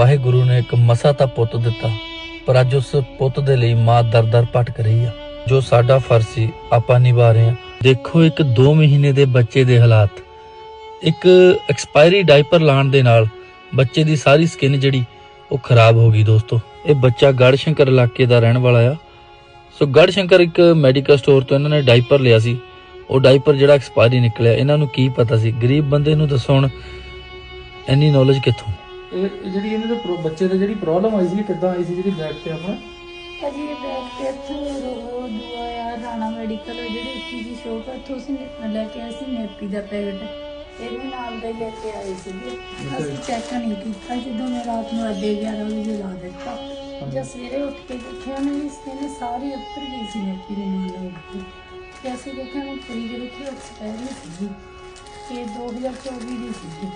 ਵਾਹਿਗੁਰੂ ਨੇ ਇੱਕ ਮਸਾ ਤਾਂ ਪੁੱਤ ਦਿੱਤਾ, ਪਰ ਅੱਜ ਉਸ ਪੁੱਤ ਦੇ ਲਈ ਮਾਂ ਦਰ-ਦਰ ਭਟਕ ਰਹੀ ਆ। ਜੋ ਸਾਡਾ ਫਰਜ਼ ਸੀ, ਆਪਾਂ ਨਿਭਾ ਰਹੇ ਹਾਂ। ਦੇਖੋ ਇੱਕ 2 ਮਹੀਨੇ ਦੇ ਬੱਚੇ ਦੇ ਹਾਲਾਤ। ਇੱਕ ਐਕਸਪਾਇਰੀ ਡਾਈਪਰ ਲਾਉਣ ਦੇ ਨਾਲ ਬੱਚੇ ਦੀ ਸਾਰੀ ਸਕਿਨ ਜਿਹੜੀ, ਉਹ ਖਰਾਬ ਹੋ ਗਈ ਦੋਸਤੋ। ਇਹ ਬੱਚਾ ਗੜਸ਼ੰਕਰ ਇਲਾਕੇ ਦਾ ਰਹਿਣ ਵਾਲਾ ਆ। ਸੋ ਗੜਸ਼ੰਕਰ ਇੱਕ ਮੈਡੀਕਲ ਸਟੋਰ ਤੋਂ ਇਹਨਾਂ ਨੇ ਡਾਈਪਰ ਲਿਆ ਸੀ। ਉਹ ਡਾਈਪਰ ਜਿਹੜਾ ਐਕਸਪਾਇਰੀ ਨਿਕਲਿਆ, ਇਹਨਾਂ ਨੂੰ ਕੀ ਪਤਾ ਸੀ? ਗਰੀਬ ਬੰਦੇ ਨੂੰ ਦੱਸੋ ਹੁਣ ਇੰਨੀ ਨੌਲੇਜ ਕਿੱਥੋਂ? ਇਹ ਇਹ ਜਿਹੜੀ ਇਹਨਾਂ ਦੇ ਪ੍ਰੋ- ਬੱਚੇ ਦੇ ਜਿਹੜੀ ਪ੍ਰੋਬਲਮ ਆਈ ਸੀ ਕਿੱਦਾਂ ਆਈ ਸੀ ਜਿਹੜੀ ਬੈਕ ਤੇ ਆਪਣਾ ਅਜੀ ਇਹ ਬੈਕ ਤੇ ਇੱਥੋਂ ਰੋ ਦੁਆ ਆ ਰਾਣਾ ਮੈਡੀਕਲ ਜਿਹੜੀ ਉੱਚੀ ਦੀ ਸ਼ੋਪ ਹੈ ਉੱਥੋਂ ਅਸੀਂ ਨੇ- ਲੈ ਕੇ ਆਏ ਸੀ ਨੇਪੀ ਦਾ ਪੈਕਟ ਇਹਦੇ ਨਾਲ ਦਾ ਹੀ ਲੈ ਕੇ ਆਏ ਸੀਗੇ। ਅਸੀਂ ਚੈੱਕ ਨਹੀਂ ਕੀਤਾ ਜਦੋਂ ਮੈਂ ਰਾਤ ਨੂੰ ਅੱਡੇ 11 ਵਜੇ ਲਾ ਦਿੱਤਾ ਜਦ ਸਵੇਰੇ ਉੱਠ ਕੇ ਦੇਖਿਆ ਨਾ ਇਸ ਨੇ ਸਾਰੀ ਉੱਪਰ ਗਈ ਸੀ ਨੇਪੀ ਦੇ ਨਾਲ ਲੱਗ ਕੇ। ਤੇ ਅਸੀਂ ਦੇਖਿਆ ਮੈਂ ਪੂਰੀ ਦੇ ਦੇਖੀ ਐਕਸਪਾਇਰੀ ਸੀਗੀ। ਇਹ 2024 ਦੀ ਸੀਗੀ।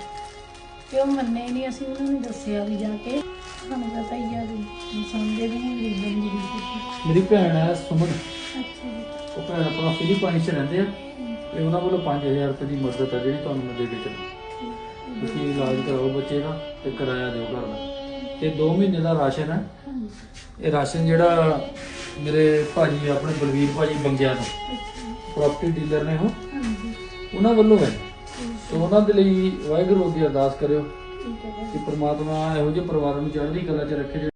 ਤੇ ਉਹ ਮੰਨੇ ਨਹੀਂ ਅਸੀਂ? ਉਹਨਾਂ ਨੂੰ ਦੱਸਿਆ ਵੀ ਜਾ ਕੇ। ਤੁਹਾਨੂੰ ਪਤਾ ਹੀ ਆ ਵੀ ਸੰਦੇ ਵੀ ਨਹੀਂ ਗਰੀਬਾਂ ਦੀ ਜ਼ਿੰਦਗੀ ਮੇਰੀ ਭੈਣ ਹੈ ਸੁਮਨ। ਅੱਛਾ ਜੀ। ਉਹ ਭੈਣ ਆਪਣਾ ਫਿਲੀਪਾਈਨਸ 'ਚ ਰਹਿੰਦੇ ਆ। ਤੇ ਉਹਨਾਂ ਵੱਲੋਂ 5000 ਰੁਪਏ ਦੀ ਮਦਦ ਹੈ ਜਿਹੜੀ ਤੁਹਾਨੂੰ ਮੈਂ ਦੇ ਕੇ ਚੱਲਾਂ ਤੁਸੀਂ ਇਲਾਜ ਕਰਾਓ ਬੱਚੇ ਦਾ ਤੇ ਕਿਰਾਇਆ ਦਿਓ ਘਰ ਦਾ। ਤੇ 2 ਮਹੀਨੇ ਦਾ ਰਾਸ਼ਨ ਹੈ। ਇਹ ਰਾਸ਼ਨ ਜਿਹੜਾ ਮੇਰੇ ਭਾਜੀ ਆਪਣੇ ਬਲਵੀਰ ਭਾਜੀ ਬੰਗਿਆ ਤੋਂ ਪ੍ਰਾਪਰਟੀ ਡੀਲਰ ਨੇ ਉਹ। ਉਹਨਾਂ ਵੱਲੋਂ ਹੈ। ਸੋ ਉਹਨਾਂ ਦੇ ਲਈ ਵਾਹਿਗੁਰੂ ਅੱਗੇ ਅਰਦਾਸ ਕਰਿਓ ਠੀਕ ਹੈ ਕਿ ਪ੍ਰਮਾਤਮਾ ਇਹੋ ਜਿਹੇ ਪਰਿਵਾਰਾਂ ਨੂੰ ਚੜ੍ਹਦੀ ਕਲਾ 'ਚ ਰੱਖੇ